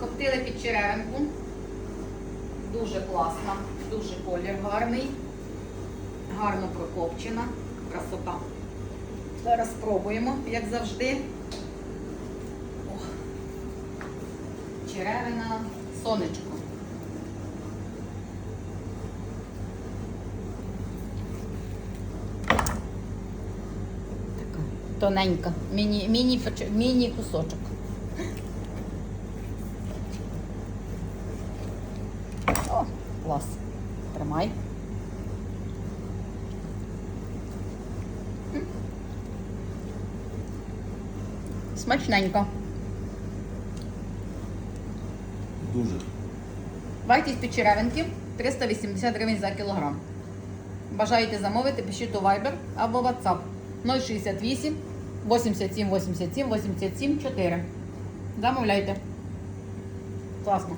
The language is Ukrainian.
Покоптили під черевинку. Дуже класна, дуже колір гарний. Гарно прокопчена. Красота. Зараз спробуємо, як завжди. Ох. Черевина, сонечко. Тоненька, міні, міні, міні клас. Тримай. Смачненько. Дуже. Вартість під черевинки 380 гривень за кілограм. Бажаєте замовити, пишіть у Viber або WhatsApp 068 87 87 87 4. Замовляйте. Класно.